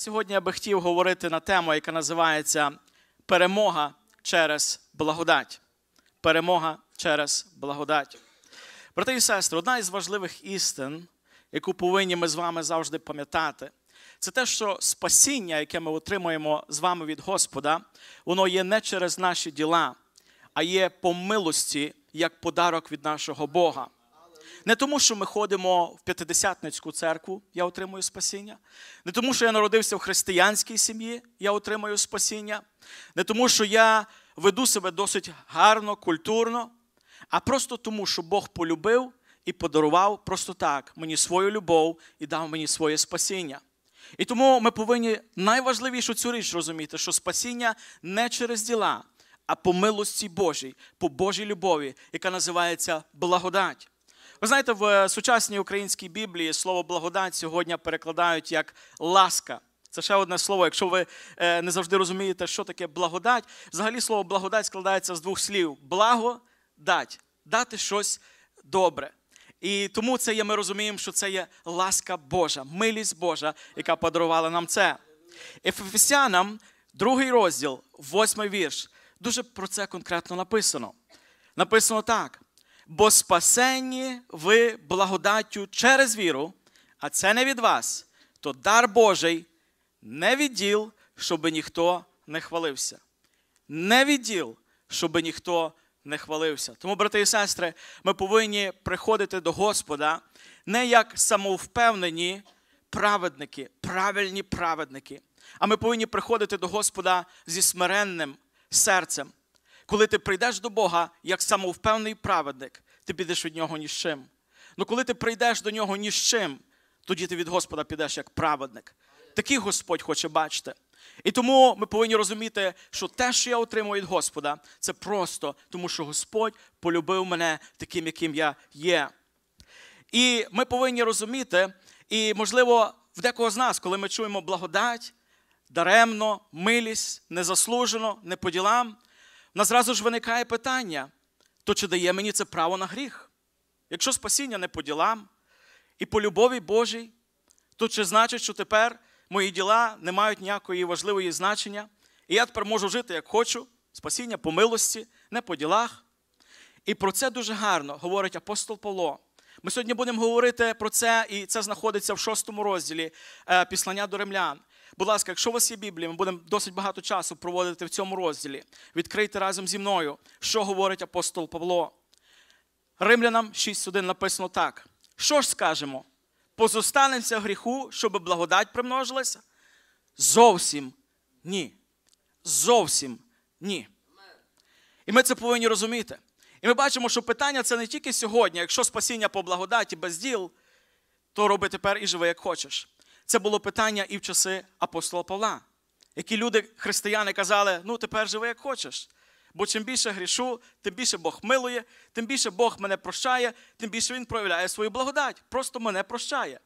Сьогодні я би хотів говорити на тему, яка називається Перемога через благодать. Перемога через благодать. Брати і сестри, одна із важливих істин, яку повинні ми з вами завжди пам'ятати, це те, що спасіння, яке ми отримуємо з вами від Господа, воно є не через наші діла, а є по милості як подарок від нашого Бога. Не тому, що ми ходимо в п'ятидесятницьку церкву, я отримую спасіння. Не тому, що я народився в християнській сім'ї, я отримую спасіння. Не тому, що я веду себе досить гарно, культурно, а просто тому, що Бог полюбив і подарував просто так мені свою любов і дав мені своє спасіння. І тому ми повинні найважливішу цю річ розуміти, що спасіння не через діла, а по милості Божій, по Божій любові, яка називається благодать. Ви знаєте, в сучасній українській Біблії слово благодать сьогодні перекладають як ласка. Це ще одне слово. Якщо ви е, не завжди розумієте, що таке благодать, взагалі слово благодать складається з двох слів: благо дать, дати щось добре. І тому це є, ми розуміємо, що це є ласка Божа, милість Божа, яка подарувала нам це. Ефесянам, другий розділ, восьмий вірш. Дуже про це конкретно написано. Написано так: бо спасенні ви благодаттю через віру, а це не від вас, то дар Божий не відділ, щоби ніхто не хвалився. Не відділ, щоби ніхто не хвалився. Тому, брати і сестри, ми повинні приходити до Господа не як самовпевнені праведники, правильні праведники, а ми повинні приходити до Господа зі смиренним серцем. Коли ти прийдеш до Бога як самовпевний праведник, ти підеш від нього ні з чим. Ну коли ти прийдеш до нього ні з чим, тоді ти від Господа підеш як праведник. Такий Господь хоче бачити. І тому ми повинні розуміти, що те, що я отримую від Господа, це просто тому, що Господь полюбив мене таким, яким я є. І ми повинні розуміти, і, можливо, в декого з нас, коли ми чуємо благодать, даремно, милість, незаслужено, не по ділам, в нас зразу ж виникає питання: то чи дає мені це право на гріх? Якщо спасіння не по ділам і по любові Божій, то чи значить, що тепер мої діла не мають ніякої важливої значення, і я тепер можу жити як хочу, спасіння по милості, не по ділах. І про це дуже гарно говорить апостол Павло. Ми сьогодні будемо говорити про це, і це знаходиться в шостому розділі е, післання до римлян. Будь ласка, якщо у вас є Біблія, ми будемо досить багато часу проводити в цьому розділі. Відкрийте разом зі мною, що говорить апостол Павло. Римлянам 6.1 написано так. Що ж скажемо? Позостанемося гріху, щоб благодать примножилася? Зовсім ні. Зовсім ні. І ми це повинні розуміти. І ми бачимо, що питання це не тільки сьогодні, якщо спасіння по благодаті без діл, то роби тепер і живи, як хочеш. Це було питання і в часи апостола Павла, які люди, християни, казали: ну тепер живи, як хочеш. Бо чим більше грішу, тим більше Бог милує, тим більше Бог мене прощає, тим більше Він проявляє свою благодать. Просто мене прощає.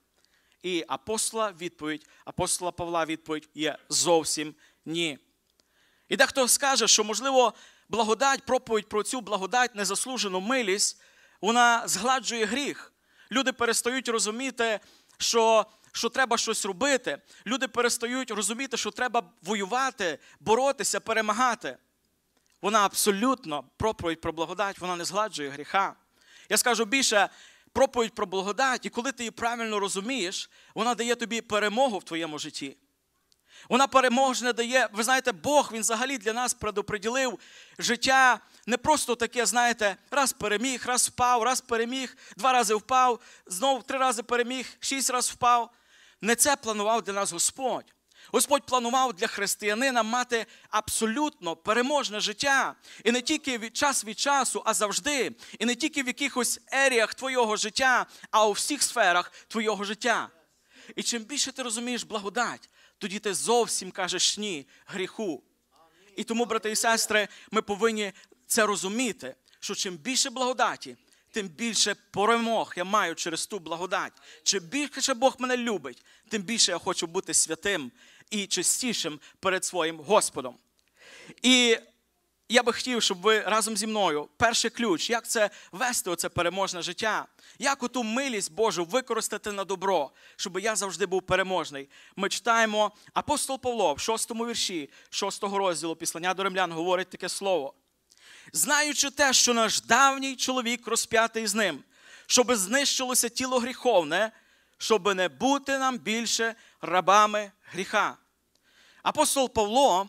І апостола відповідь, апостола Павла відповідь є зовсім ні. І дехто скаже, що, можливо, благодать, проповідь про цю благодать, незаслужену милість, вона згладжує гріх. Люди перестають розуміти, що що треба щось робити. Люди перестають розуміти, що треба воювати, боротися, перемагати. Вона абсолютно проповідь про благодать, вона не згладжує гріха. Я скажу більше, проповідь про благодать, і коли ти її правильно розумієш, вона дає тобі перемогу в твоєму житті. Вона переможне дає, ви знаєте, Бог він взагалі для нас предоприділив життя не просто таке, знаєте, раз переміг, раз впав, раз переміг, два рази впав, знову три рази переміг, шість разів впав. Не це планував для нас Господь. Господь планував для християнина мати абсолютно переможне життя. І не тільки від час від часу, а завжди. І не тільки в якихось еріях твого життя, а у всіх сферах твого життя. І чим більше ти розумієш благодать, тоді ти зовсім кажеш ні гріху. І тому, брати і сестри, ми повинні це розуміти, що чим більше благодаті, тим більше перемог я маю через ту благодать. Чим більше Бог мене любить, тим більше я хочу бути святим і чистішим перед своїм Господом. І я би хотів, щоб ви разом зі мною перший ключ, як це вести оце переможне життя, як оту милість Божу використати на добро, щоб я завжди був переможний. Ми читаємо апостол Павло в шостому вірші, шостого розділу післання до римлян говорить таке слово. Знаючи те, що наш давній чоловік розп'ятий з ним, щоб знищилося тіло гріховне, щоб не бути нам більше рабами гріха. Апостол Павло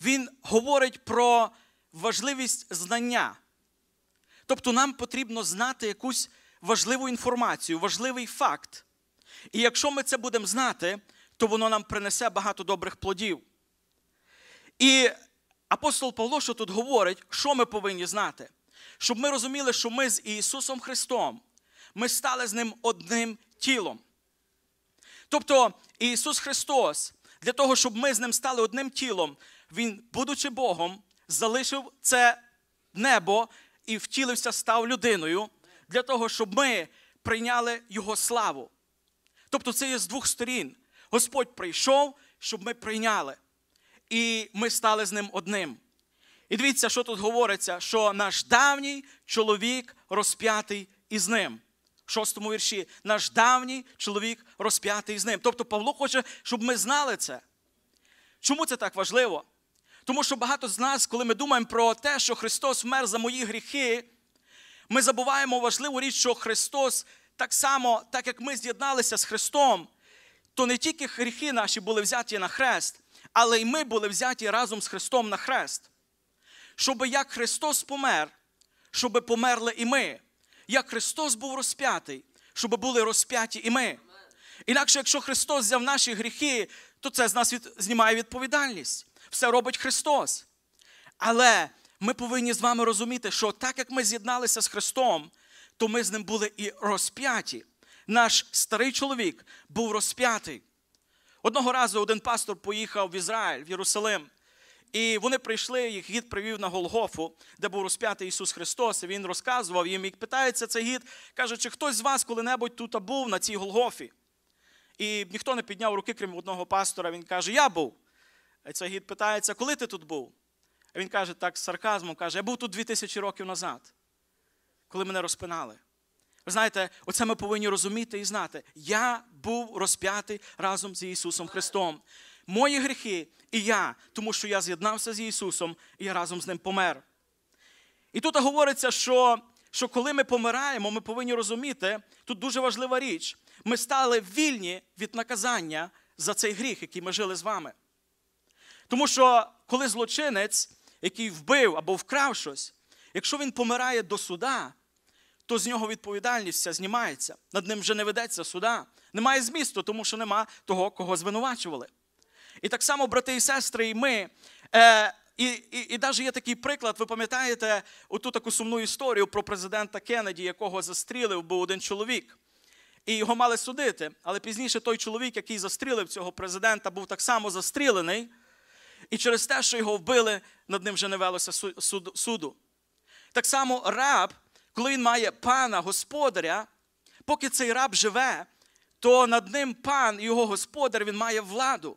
він говорить про важливість знання. Тобто нам потрібно знати якусь важливу інформацію, важливий факт. І якщо ми це будемо знати, то воно нам принесе багато добрих плодів. І апостол Павло, що тут говорить, що ми повинні знати? Щоб ми розуміли, що ми з Ісусом Христом, ми стали з Ним одним тілом. Тобто Ісус Христос, для того, щоб ми з Ним стали одним тілом, Він, будучи Богом, залишив це небо і втілився, став людиною, для того, щоб ми прийняли Його славу. Тобто це є з двох сторін. Господь прийшов, щоб ми прийняли. І ми стали з ним одним. І дивіться, що тут говориться, що наш давній чоловік розп'ятий із ним. Шостому вірші, наш давній чоловік розп'ятий з ним. Тобто Павло хоче, щоб ми знали це. Чому це так важливо? Тому що багато з нас, коли ми думаємо про те, що Христос вмер за мої гріхи, ми забуваємо важливу річ, що Христос так само, так як ми з'єдналися з Христом, то не тільки гріхи наші були взяті на хрест, але й ми були взяті разом з Христом на хрест. Щоб як Христос помер, щоб померли і ми. Як Христос був розп'ятий, щоб були розп'яті і ми. Інакше, якщо Христос взяв наші гріхи, то це з нас від, знімає відповідальність. Все робить Христос. Але ми повинні з вами розуміти, що так як ми з'єдналися з Христом, то ми з ним були і розп'яті. Наш старий чоловік був розп'ятий. Одного разу один пастор поїхав в Ізраїль, в Єрусалим, і вони прийшли, їх гід привів на Голгофу, де був розп'ятий Ісус Христос. і Він розказував їм, і питається цей гід, каже, чи хтось з вас коли-небудь тут був на цій Голгофі? І ніхто не підняв руки, крім одного пастора. Він каже, я був. І цей гід питається, коли ти тут був? А він каже, так з сарказмом, каже, я був тут 2000 років назад, коли мене розпинали. Ви знаєте, оце ми повинні розуміти і знати. Я був розп'ятий разом з Ісусом Христом. Мої гріхи і я, тому що я з'єднався з Ісусом і я разом з Ним помер. І тут говориться, що що коли ми помираємо, ми повинні розуміти, тут дуже важлива річ. Ми стали вільні від наказання за цей гріх, який ми жили з вами. Тому що коли злочинець, який вбив або вкрав щось, якщо він помирає до суда, то з нього відповідальність вся знімається. Над ним вже не ведеться суда. Немає змісту, тому що нема того, кого звинувачували. І так само, брати і сестри, і ми. Е, і і, і навіть є такий приклад, ви пам'ятаєте оту таку сумну історію про президента Кеннеді, якого застрілив був один чоловік. І його мали судити. Але пізніше той чоловік, який застрілив цього президента, був так само застрілений. І через те, що його вбили, над ним вже не велося суду. Так само раб, коли він має пана, господаря, поки цей раб живе, то над ним пан його господар він має владу.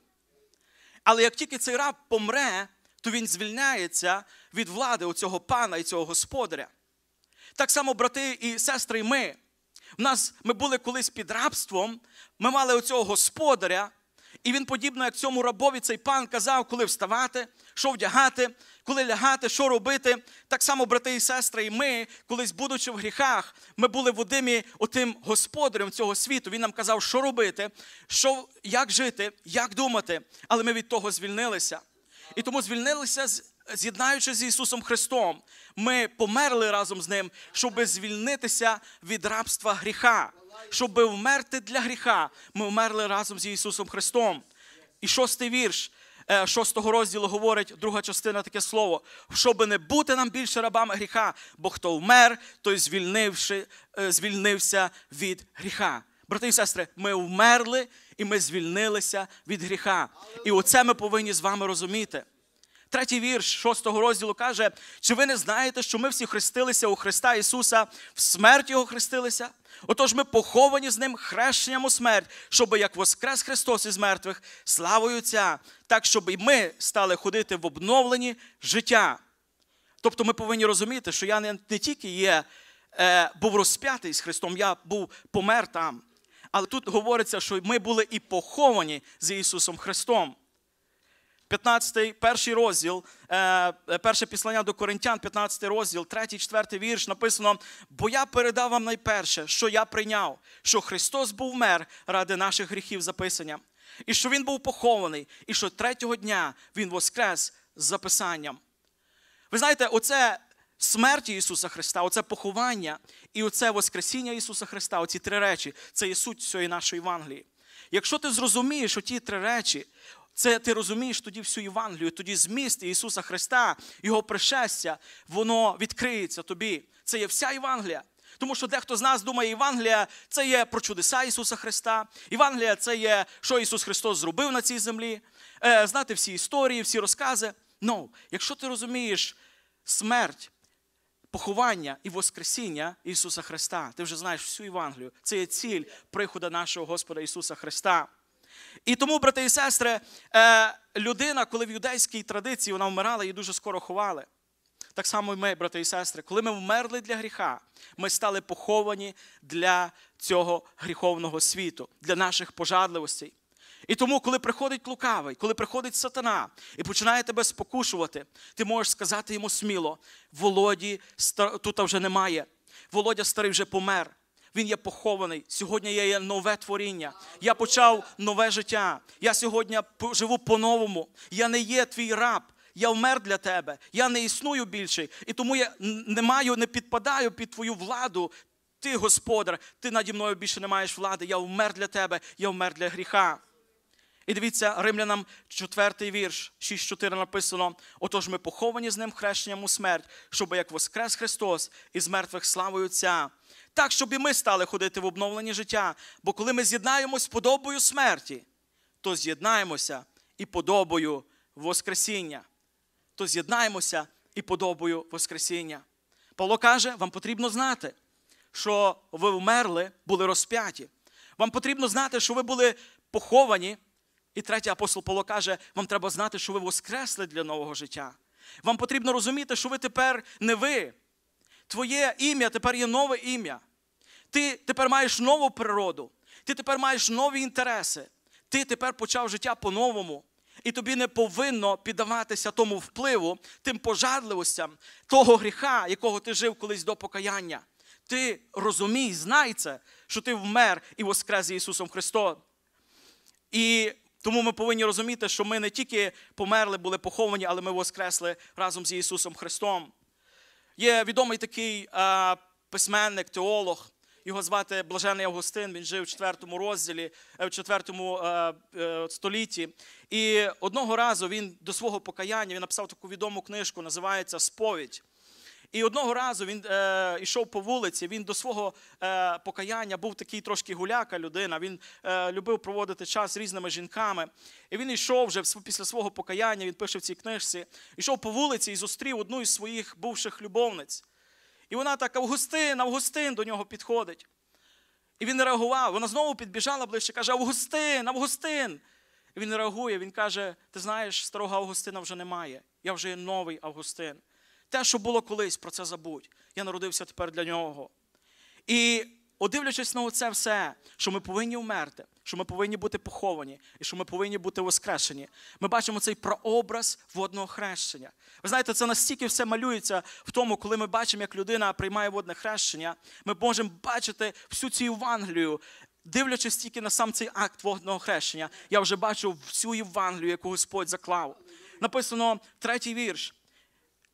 Але як тільки цей раб помре, то він звільняється від влади у цього пана і цього господаря. Так само, брати і сестри, ми. В нас ми були колись під рабством, ми мали оцього господаря, і він, подібно як цьому рабові, цей пан казав, коли вставати, що вдягати, коли лягати, що робити. Так само, брати і сестри, і ми, колись, будучи в гріхах, ми були водимі отим господарем цього світу. Він нам казав, що робити, що, як жити, як думати. Але ми від того звільнилися. І тому звільнилися, з'єднаючись з Ісусом Христом. Ми померли разом з Ним, щоб звільнитися від рабства гріха щоб вмерти для гріха, ми вмерли разом з Ісусом Христом. І шостий вірш е, шостого розділу говорить друга частина таке слово, щоб не бути нам більше рабами гріха, бо хто вмер, той звільнивши, е, звільнився від гріха. Брати і сестри, ми вмерли і ми звільнилися від гріха. І оце ми повинні з вами розуміти. Третій вірш шостого розділу каже: чи ви не знаєте, що ми всі хрестилися у Христа Ісуса, в смерть Його хрестилися? Отож, ми поховані з Ним хрещенням у смерть, щоб як воскрес Христос із мертвих, славою Отця, так, щоб і ми стали ходити в обновленні життя. Тобто ми повинні розуміти, що я не, не тільки є, е, був розп'ятий з Христом, я був помер там. Але тут говориться, що ми були і поховані з Ісусом Христом. 15, перший розділ, е, перше післання до Коринтян, 15 розділ, 3, 4 вірш написано: Бо я передав вам найперше, що я прийняв, що Христос був мер ради наших гріхів записання, і що Він був похований, і що третього дня Він воскрес з записанням. Ви знаєте, оце смерть Ісуса Христа, оце поховання і оце Воскресіння Ісуса Христа, оці три речі, це є суть цієї нашої Євангелії. Якщо ти зрозумієш оті три речі, це ти розумієш тоді всю Євангелію, тоді зміст Ісуса Христа, Його пришестя, воно відкриється тобі. Це є вся Євангелія. Тому що дехто з нас думає, Євангелія це є про чудеса Ісуса Христа. Євангелія це є, що Ісус Христос зробив на цій землі. Е, знати всі історії, всі розкази. Ну, якщо ти розумієш смерть, поховання і Воскресіння Ісуса Христа, ти вже знаєш всю Євангелію. Це є ціль приходу нашого Господа Ісуса Христа. І тому, брати і сестри, е, людина, коли в юдейській традиції вона вмирала, її дуже скоро ховали. Так само і ми, брати і сестри, коли ми вмерли для гріха, ми стали поховані для цього гріховного світу, для наших пожадливостей. І тому, коли приходить лукавий, коли приходить сатана і починає тебе спокушувати, ти можеш сказати йому сміло: Володі тут вже немає. Володя старий вже помер. Він є похований. Сьогодні я є нове творіння. Я почав нове життя. Я сьогодні живу по-новому. Я не є твій раб. Я вмер для тебе. Я не існую більше. І тому я не маю, не підпадаю під твою владу. Ти, господар, ти наді мною більше не маєш влади. Я вмер для тебе, я вмер для гріха. І дивіться, римлянам четвертий вірш, 6.4 написано: отож ми поховані з ним хрещенням у смерть, щоб як воскрес Христос із мертвих славою Отця, так, щоб і ми стали ходити в обновленні життя. Бо коли ми з'єднаємось подобою смерті, то з'єднаємося і подобою Воскресіння. То з'єднаємося і подобою Воскресіння. Павло каже, вам потрібно знати, що ви вмерли, були розп'яті. Вам потрібно знати, що ви були поховані. І третій апостол Павло каже, вам треба знати, що ви воскресли для нового життя. Вам потрібно розуміти, що ви тепер не ви. Твоє ім'я тепер є нове ім'я. Ти тепер маєш нову природу, ти тепер маєш нові інтереси. Ти тепер почав життя по-новому. І тобі не повинно піддаватися тому впливу, тим пожадливостям того гріха, якого ти жив колись до покаяння. Ти розумій, знай це, що ти вмер і воскрес з Ісусом Христом. І тому ми повинні розуміти, що ми не тільки померли, були поховані, але ми воскресли разом з Ісусом Христом. Є відомий такий а, письменник, теолог. Його звати Блажений Августин, він жив в 4 розділі, е, в 4 е, е, столітті. І одного разу він до свого покаяння він написав таку відому книжку, називається Сповідь. І одного разу він е, йшов по вулиці, він до свого е, покаяння був такий трошки гуляка людина, він е, любив проводити час з різними жінками. І він йшов вже після свого покаяння, він пише в цій книжці, йшов по вулиці і зустрів одну із своїх бувших любовниць. І вона так, Августин, Августин до нього підходить. І він не реагував. Вона знову підбіжала ближче, каже: Августин, Августин. І він не реагує, він каже: Ти знаєш, старого Августина вже немає. Я вже є новий Августин. Те, що було колись, про це забудь. Я народився тепер для нього. І Одивлячись на це все, що ми повинні вмерти, що ми повинні бути поховані і що ми повинні бути воскрешені, ми бачимо цей прообраз водного хрещення. Ви знаєте, це настільки все малюється в тому, коли ми бачимо, як людина приймає водне хрещення, ми можемо бачити всю цю Євангелію. Дивлячись тільки на сам цей акт водного хрещення, я вже бачу всю Євангелію, яку Господь заклав. Написано третій вірш.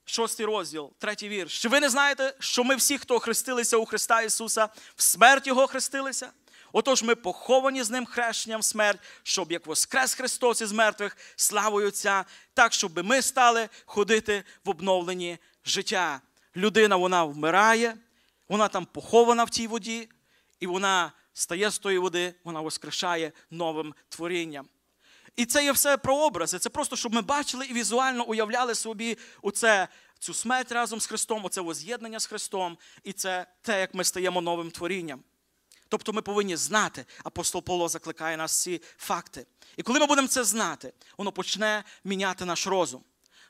Шостий розділ, третій вірш. Чи ви не знаєте, що ми всі, хто хрестилися у Христа Ісуса, в смерть Його хрестилися? Отож, ми поховані з Ним хрещенням смерть, щоб як воскрес Христос із мертвих, славою Отця, так, щоб ми стали ходити в обновленні життя. Людина вона вмирає, вона там похована в тій воді, і вона стає з тої води, вона воскрешає новим творінням. І це є все про образи. Це просто, щоб ми бачили і візуально уявляли собі оце, цю смерть разом з Христом, оце воз'єднання з Христом, і це те, як ми стаємо новим творінням. Тобто ми повинні знати, апостол Павло закликає нас ці факти. І коли ми будемо це знати, воно почне міняти наш розум.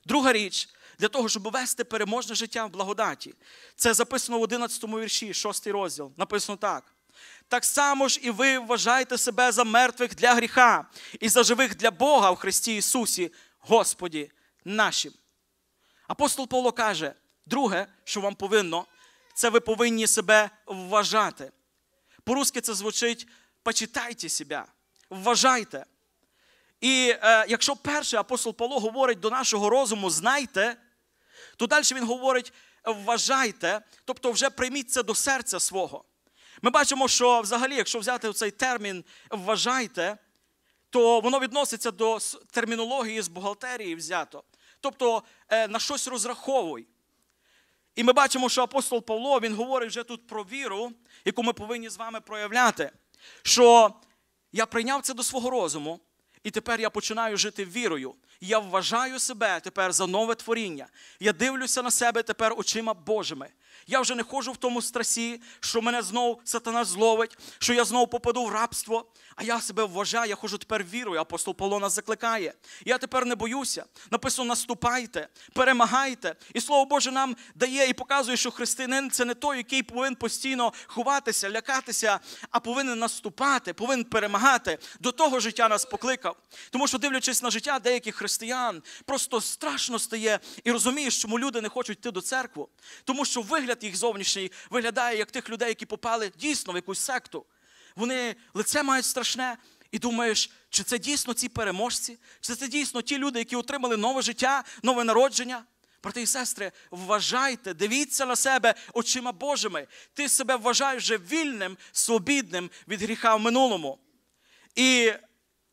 Друга річ, для того, щоб вести переможне життя в благодаті. Це записано в 11 вірші, 6 розділ. Написано так. Так само ж і ви вважаєте себе за мертвих для гріха і за живих для Бога в Христі Ісусі, Господі нашим. Апостол Павло каже, друге, що вам повинно, це ви повинні себе вважати. По-русски це звучить почитайте себе, вважайте. І е, якщо перший апостол Павло говорить до нашого розуму, знайте, то далі він говорить вважайте, тобто вже прийміть це до серця свого. Ми бачимо, що взагалі, якщо взяти цей термін вважайте, то воно відноситься до термінології з бухгалтерії взято. Тобто е, на щось розраховуй. І ми бачимо, що апостол Павло він говорить вже тут про віру, яку ми повинні з вами проявляти. Що я прийняв це до свого розуму, і тепер я починаю жити вірою. Я вважаю себе тепер за нове творіння. Я дивлюся на себе тепер очима Божими. Я вже не ходжу в тому страсі, що мене знов сатана зловить, що я знов попаду в рабство. А я себе вважаю, я ходжу тепер вірою. Апостол Павло нас закликає. Я тепер не боюся. Написано: наступайте, перемагайте. І слово Боже нам дає і показує, що християнин це не той, який повинен постійно ховатися, лякатися, а повинен наступати, повинен перемагати. До того життя нас покликав. Тому що, дивлячись на життя деяких християн, просто страшно стає і розумієш, чому люди не хочуть йти до церкви. Тому що вигляд їх зовнішній виглядає як тих людей, які попали дійсно в якусь секту вони лице мають страшне, і думаєш, чи це дійсно ці переможці, чи це дійсно ті люди, які отримали нове життя, нове народження. Брати і сестри, вважайте, дивіться на себе очима Божими. Ти себе вважаєш вже вільним, свобідним від гріха в минулому. І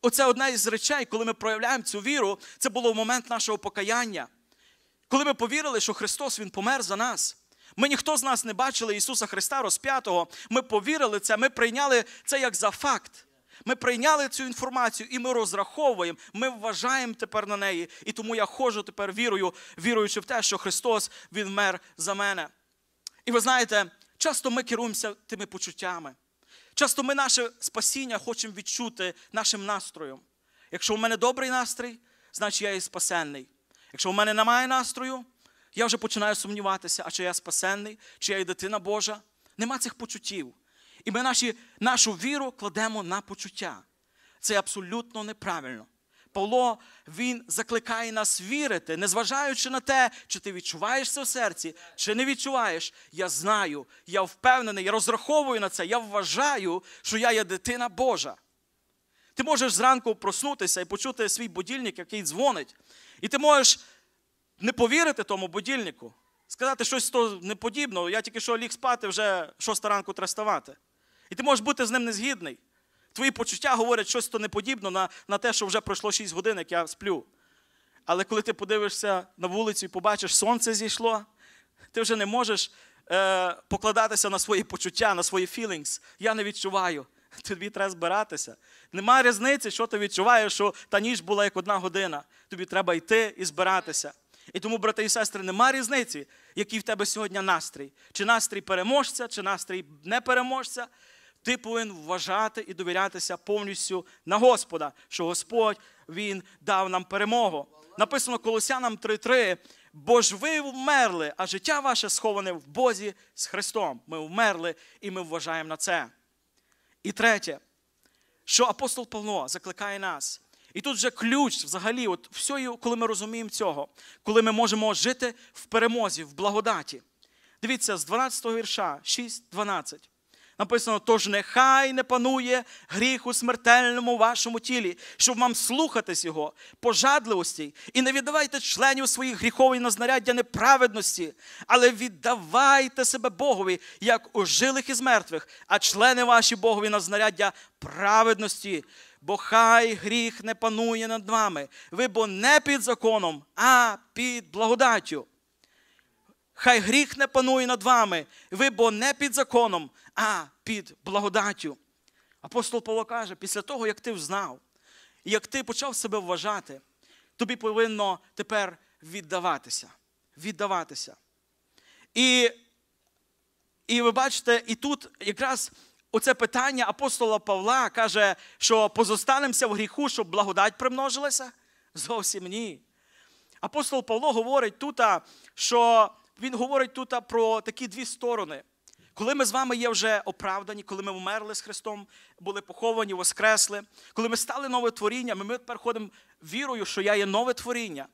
оце одна із речей, коли ми проявляємо цю віру, це було в момент нашого покаяння. Коли ми повірили, що Христос Він помер за нас. Ми ніхто з нас не бачили Ісуса Христа розп'ятого. Ми повірили це, ми прийняли це як за факт. Ми прийняли цю інформацію і ми розраховуємо, ми вважаємо тепер на неї. І тому я ходжу тепер вірою, віруючи в те, що Христос Він вмер за мене. І ви знаєте, часто ми керуємося тими почуттями. Часто ми наше спасіння хочемо відчути нашим настроєм. Якщо у мене добрий настрій, значить я і спасенний. Якщо у мене немає настрою, я вже починаю сумніватися, а чи я спасенний, чи я і дитина Божа. Нема цих почуттів. І ми наші, нашу віру кладемо на почуття. Це абсолютно неправильно. Павло він закликає нас вірити, незважаючи на те, чи ти відчуваєш це в серці, чи не відчуваєш. Я знаю, я впевнений, я розраховую на це, я вважаю, що я є дитина Божа. Ти можеш зранку проснутися і почути свій будильник, який дзвонить. І ти можеш не повірити тому будильнику, сказати щось то неподібне, я тільки що ліг спати, вже шоста ранку треба ставати. І ти можеш бути з ним незгідний. Твої почуття говорять щось то неподібне на, на те, що вже пройшло 6 годин, як я сплю. Але коли ти подивишся на вулицю і побачиш, сонце зійшло, ти вже не можеш е, покладатися на свої почуття, на свої feelings. Я не відчуваю. Тобі треба збиратися. Немає різниці, що ти відчуваєш, що та ніч була як одна година. Тобі треба йти і збиратися. І тому, брати і сестри, нема різниці, який в тебе сьогодні настрій. Чи настрій переможця, чи настрій непереможця. Ти повинен вважати і довірятися повністю на Господа, що Господь Він дав нам перемогу. Написано Колосянам 3:3. Бо ж ви вмерли, а життя ваше сховане в Бозі з Христом. Ми вмерли і ми вважаємо на це. І третє, що апостол Павло закликає нас і тут вже ключ взагалі, от все, коли ми розуміємо цього, коли ми можемо жити в перемозі, в благодаті. Дивіться, з 12 го вірша, 6-12. Написано, тож нехай не панує гріх у смертельному вашому тілі, щоб вам слухатись його, пожадливості, і не віддавайте членів своїх гріхової на знаряддя неправедності, але віддавайте себе Богові, як у жилих із мертвих, а члени ваші Богові на знаряддя праведності бо хай гріх не панує над вами. Ви бо не під законом, а під благодаттю. Хай гріх не панує над вами, ви бо не під законом, а під благодаттю. Апостол Павло каже, після того, як ти взнав, як ти почав себе вважати, тобі повинно тепер віддаватися. Віддаватися. І і ви бачите, і тут якраз оце питання апостола Павла каже, що позостанемося в гріху, щоб благодать примножилася? Зовсім ні. Апостол Павло говорить тут, що він говорить тут про такі дві сторони. Коли ми з вами є вже оправдані, коли ми вмерли з Христом, були поховані, воскресли, коли ми стали нове творіння, ми тепер ходимо вірою, що я є нове творіння.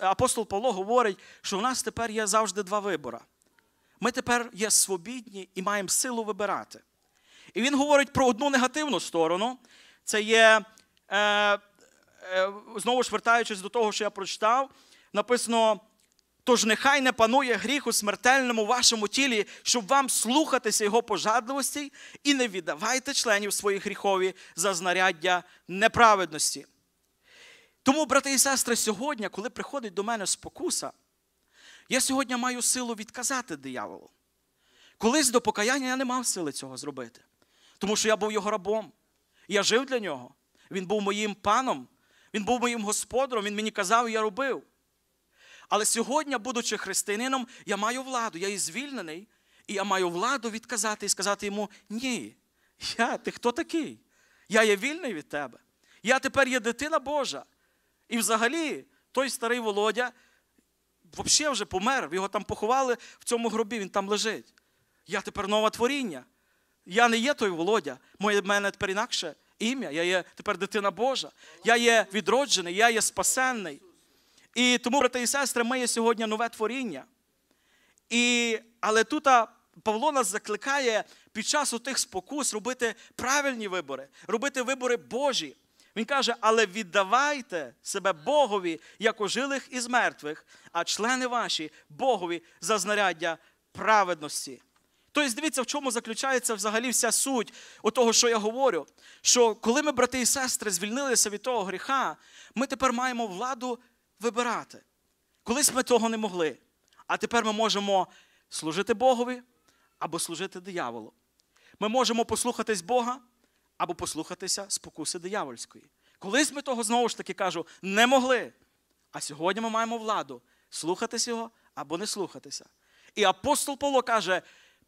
Апостол Павло говорить, що у нас тепер є завжди два вибори. Ми тепер є свобідні і маємо силу вибирати. І він говорить про одну негативну сторону. Це є, е, е, знову ж вертаючись до того, що я прочитав, написано. Тож нехай не панує гріх у смертельному вашому тілі, щоб вам слухатися його пожадливості, і не віддавайте членів своїх гріхові за знаряддя неправедності. Тому, брати і сестри, сьогодні, коли приходить до мене спокуса, я сьогодні маю силу відказати дияволу. Колись до покаяння я не мав сили цього зробити, тому що я був його рабом. Я жив для нього. Він був моїм паном, він був моїм господаром, він мені казав, і я робив. Але сьогодні, будучи християнином, я маю владу, я є звільнений, і я маю владу відказати і сказати йому: ні, я, ти хто такий? Я є вільний від тебе. Я тепер є дитина Божа. І взагалі, той старий Володя взагалі вже помер, його там поховали в цьому гробі, він там лежить. Я тепер нове творіння. Я не є той Володя. Моє мене тепер інакше ім'я. Я є тепер дитина Божа. Я є відроджений, я є спасенний. І тому, брати і сестри, ми є сьогодні нове творіння. І, Але тут Павло нас закликає під час тих спокус робити правильні вибори, робити вибори Божі. Він каже, але віддавайте себе Богові, як ожилих із мертвих, а члени ваші Богові за знаряддя праведності. Тобто, дивіться, в чому заключається взагалі вся суть того, що я говорю. Що коли ми, брати і сестри, звільнилися від того гріха, ми тепер маємо владу вибирати. Колись ми того не могли. А тепер ми можемо служити Богові або служити дияволу. Ми можемо послухатись Бога або послухатися спокуси диявольської. Колись ми того знову ж таки кажу, не могли. А сьогодні ми маємо владу слухатись його або не слухатися. І апостол Павло каже: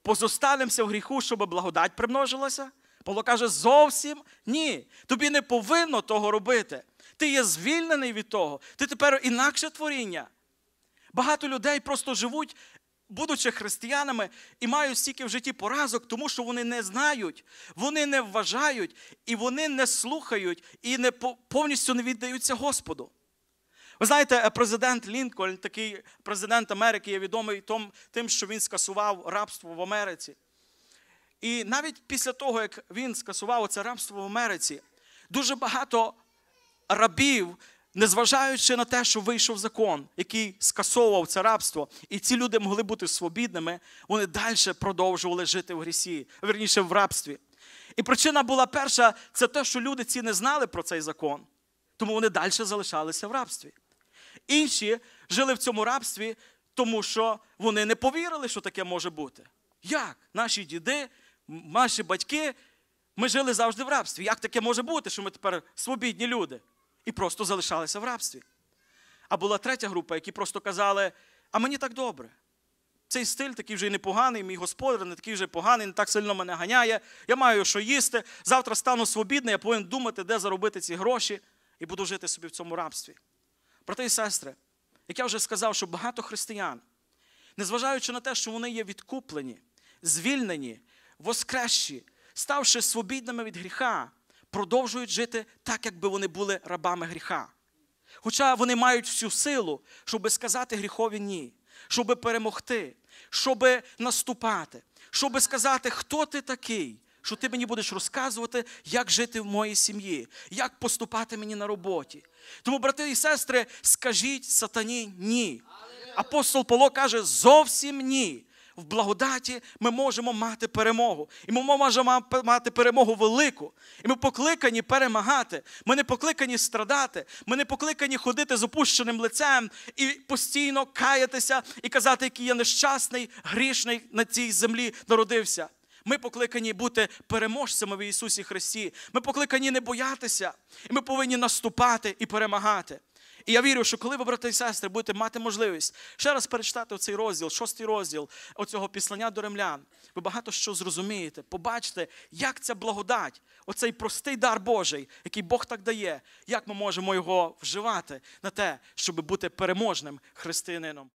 позостанемося в гріху, щоб благодать примножилася. Павло каже, зовсім ні. Тобі не повинно того робити. Ти є звільнений від того. Ти тепер інакше творіння. Багато людей просто живуть, будучи християнами, і мають стільки в житті поразок, тому що вони не знають, вони не вважають, і вони не слухають, і не повністю не віддаються Господу. Ви знаєте, президент Лінкольн, такий президент Америки, є відомий тим, що він скасував рабство в Америці. І навіть після того, як він скасував це рабство в Америці, дуже багато рабів, незважаючи на те, що вийшов закон, який скасовував це рабство, і ці люди могли бути свобідними, вони далі продовжували жити в грісі, верніше в рабстві. І причина була перша, це те, що люди ці не знали про цей закон, тому вони далі залишалися в рабстві. Інші жили в цьому рабстві, тому що вони не повірили, що таке може бути. Як? Наші діди, наші батьки, ми жили завжди в рабстві. Як таке може бути, що ми тепер свобідні люди? і просто залишалися в рабстві. А була третя група, які просто казали, а мені так добре. Цей стиль такий вже непоганий, мій господар не такий вже поганий, не так сильно мене ганяє. Я маю що їсти. Завтра стану свобідний, я повинен думати, де заробити ці гроші, і буду жити собі в цьому рабстві. Брати і сестри, як я вже сказав, що багато християн, незважаючи на те, що вони є відкуплені, звільнені, воскресші, ставши свобідними від гріха, продовжують жити так, якби вони були рабами гріха. Хоча вони мають всю силу, щоб сказати гріхові ні, щоб перемогти, щоб наступати, щоб сказати, хто ти такий, що ти мені будеш розказувати, як жити в моїй сім'ї, як поступати мені на роботі. Тому, брати і сестри, скажіть сатані ні. Апостол Павло каже, зовсім ні в благодаті ми можемо мати перемогу. І ми можемо мати перемогу велику. І ми покликані перемагати. Ми не покликані страдати. Ми не покликані ходити з опущеним лицем і постійно каятися і казати, який я нещасний, грішний на цій землі народився. Ми покликані бути переможцями в Ісусі Христі. Ми покликані не боятися, і ми повинні наступати і перемагати. І я вірю, що коли ви, брати і сестри, будете мати можливість ще раз перечитати цей розділ, шостий розділ оцього післання до ремлян, ви багато що зрозумієте, побачите, як ця благодать, оцей простий дар Божий, який Бог так дає, як ми можемо його вживати на те, щоб бути переможним християнином.